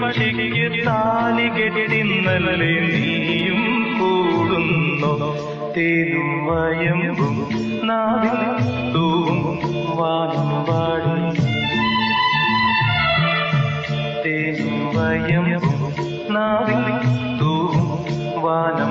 പക്ഷിക്ക് താലി കെട്ടിന്നല്ലേ നീ? തേനും വയമ്പും നാവിൽ തൂവും വാനും വാടി തേനും വയമ്പും നാവിൽ തൂവും വാനം